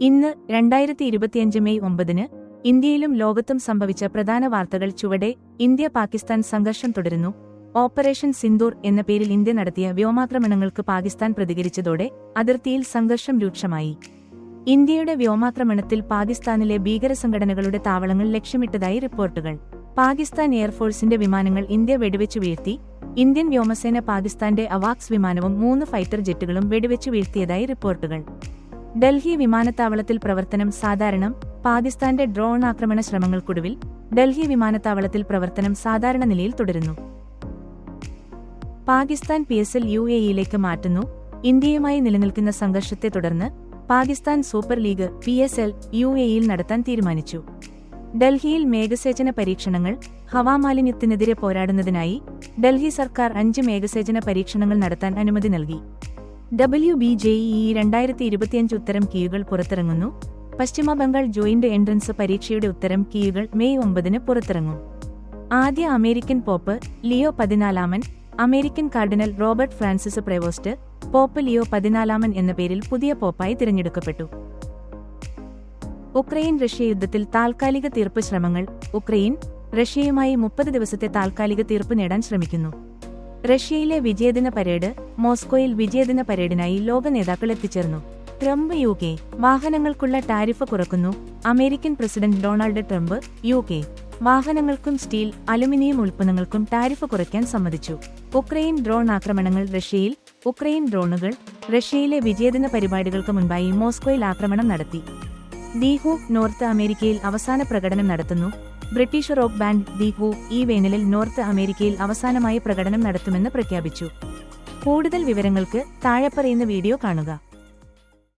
ഇന്ന് രണ്ടായിരത്തി ഇരുപത്തിയഞ്ച് മെയ് ഒമ്പതിന് ഇന്ത്യയിലും ലോകത്തും സംഭവിച്ച പ്രധാന വാർത്തകൾ ചുവടെ ഇന്ത്യ പാകിസ്ഥാൻ സംഘർഷം തുടരുന്നു. ഓപ്പറേഷൻ സിന്ദൂർ എന്ന പേരിൽ ഇന്ത്യ നടത്തിയ വ്യോമാക്രമണങ്ങൾക്ക് പാകിസ്ഥാൻ പ്രതികരിച്ചതോടെ അതിർത്തിയിൽ സംഘർഷം രൂക്ഷമായി. ഇന്ത്യയുടെ വ്യോമാക്രമണത്തിൽ പാകിസ്ഥാനിലെ ഭീകര സംഘടനകളുടെ താവളങ്ങൾ ലക്ഷ്യമിട്ടതായി റിപ്പോർട്ടുകൾ. പാകിസ്ഥാൻ എയർഫോഴ്സിന്റെ വിമാനങ്ങൾ ഇന്ത്യ വെടിവെച്ചു വീഴ്ത്തി. ഇന്ത്യൻ വ്യോമസേന പാകിസ്ഥാന്റെ അവാക്സ് വിമാനവും മൂന്ന് ഫൈറ്റർ ജെറ്റുകളും വെടിവെച്ചു വീഴ്ത്തിയതായി റിപ്പോർട്ടുകൾ. ഡൽഹി വിമാനത്താവളത്തിൽ പ്രവർത്തനം സാധാരണം പാകിസ്ഥാന്റെ ഡ്രോൺ ആക്രമണ ശ്രമങ്ങൾക്കൊടുവിൽ ഡൽഹി വിമാനത്താവളത്തിൽ പ്രവർത്തനം സാധാരണ നിലയിൽ തുടരുന്നു. പാകിസ്ഥാൻ പി എസ് എൽ യു എ ഇയിലേക്ക് മാറ്റുന്നു. ഇന്ത്യയുമായി നിലനിൽക്കുന്ന സംഘർഷത്തെ തുടർന്ന് Pakistan super league P S L U എയിൽ നടത്താൻ തീരുമാനിച്ചു. ഡൽഹിയിൽ മേഘസേചന പരീക്ഷണങ്ങൾ ഹവാമാലിന്യത്തിനെതിരെ പോരാടുന്നതിനായി ഡൽഹി സർക്കാർ അഞ്ച് മേഘസേചന പരീക്ഷണങ്ങൾ നടത്താൻ അനുമതി നൽകി. ഡബ്ല്യു ബി ജെ ഇ രണ്ടായിരത്തി ഇരുപത്തിയഞ്ച് ഉത്തരം കീയുകൾ പുറത്തിറങ്ങുന്നു. പശ്ചിമ ബംഗാൾ ജോയിന്റ് എൻട്രൻസ് പരീക്ഷയുടെ ഉത്തരം കീയുകൾ മെയ് ഒമ്പതിന് പുറത്തിറങ്ങും. ആദ്യ അമേരിക്കൻ പോപ്പ് ലിയോ പതിനാലാമൻ American cardinal Robert Francis Prevost pope Leo പതിനാലാമൻ എന്ന പേരിൽ പുതിയ പോപ്പായി തിരഞ്ഞെടുക്കപ്പെട്ടു. ഉക്രൈൻ റഷ്യ യുദ്ധത്തിൽ താൽക്കാലിക തീർപ്പ് ശ്രമങ്ങൾ ഉക്രൈൻ റഷ്യയുമായി മുപ്പത് ദിവസത്തെ താൽക്കാലിക തീർപ്പ് നേടാൻ ശ്രമിക്കുന്നു. റഷ്യയിലെ വിജയദിന പരേഡ് മോസ്കോയിൽ വിജയദിന പരേഡിനായി ലോക നേതാക്കൾ എത്തിച്ചേർന്നു. ട്രംപ് യു കെ വാഹനങ്ങൾക്കുള്ള tariff കുറക്കുന്നു American president Donald Trump U K വാഹനങ്ങൾക്കും സ്റ്റീൽ അലുമിനിയം ഉൽപ്പന്നങ്ങൾക്കും ടാരിഫ് കുറയ്ക്കാൻ സമ്മതിച്ചു. ഉക്രൈൻ ഡ്രോൺ ആക്രമണങ്ങൾ റഷ്യയിൽ ഉക്രൈൻ ഡ്രോണുകൾ റഷ്യയിലെ വിജയദിന പരിപാടികൾക്ക് മുൻപായി മോസ്കോയിൽ ആക്രമണം നടത്തി. ദീഹു നോർത്ത് അമേരിക്കയിൽ അവസാന പ്രകടനം നടത്തുന്നു British rock band the Who ഈ വേനലിൽ നോർത്ത് അമേരിക്കയിൽ അവസാനമായി പ്രകടനം നടത്തുമെന്ന് പ്രഖ്യാപിച്ചു. കൂടുതൽ വിവരങ്ങൾക്ക് താഴെ വീഡിയോ കാണുക.